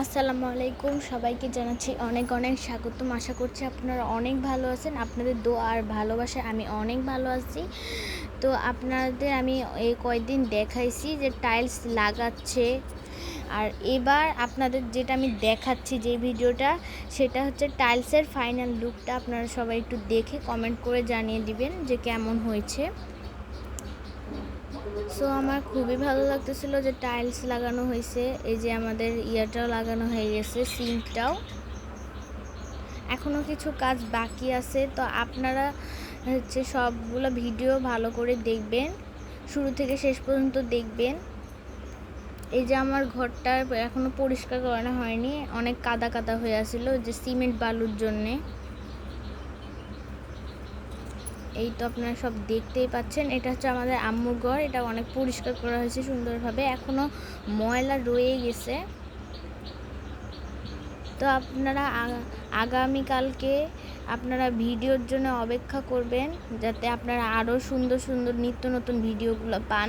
আসসালামু আলাইকুম। সবাইকে জানাচ্ছি অনেক অনেক স্বাগতম। আশা করছি আপনারা অনেক ভালো আছেন। আপনাদের দোয়া আর ভালোবাসায় আমি অনেক ভালো আছি। তো আপনাদের আমি এই কয়েকদিন দেখাইছি যে টাইলস লাগাচ্ছে। আর এবার আপনাদের যেটা আমি দেখাচ্ছি যে ভিডিওটা, সেটা হচ্ছে টাইলসের ফাইনাল লুকটা আপনারা সবাই একটু দেখে কমেন্ট করে জানিয়ে দিবেন যে কেমন হয়েছে। সো আমার খুবই ভালো লাগতেছিল যে টাইলস লাগানো হয়েছে। এই যে আমাদের ইয়াটাও লাগানো হয়ে গেছে সিঙ্কটাও এখনও কিছু কাজ বাকি আছে, তো আপনারা হচ্ছে সবগুলো ভিডিও ভালো করে দেখবেন। শুরু থেকে শেষ পর্যন্ত দেখবেন। এই যে আমার ঘরটা এখনও পরিষ্কার করানো হয়নি, অনেক কাদা কাদা হয়ে আছিল যে সিমেন্ট বালুর জন্যে। এই তো আপনারা সব দেখতেই পাচ্ছেন। এটা হচ্ছে আমাদের আম্মুর ঘর। এটা অনেক পরিষ্কার করা হয়েছে সুন্দরভাবে। এখনও ময়লা রয়ে গেছে। তো আপনারা আগামীকালকে আপনারা ভিডিওর জন্য অপেক্ষা করবেন, যাতে আপনারা আরও সুন্দর সুন্দর নিত্য নতুন ভিডিওগুলো পান।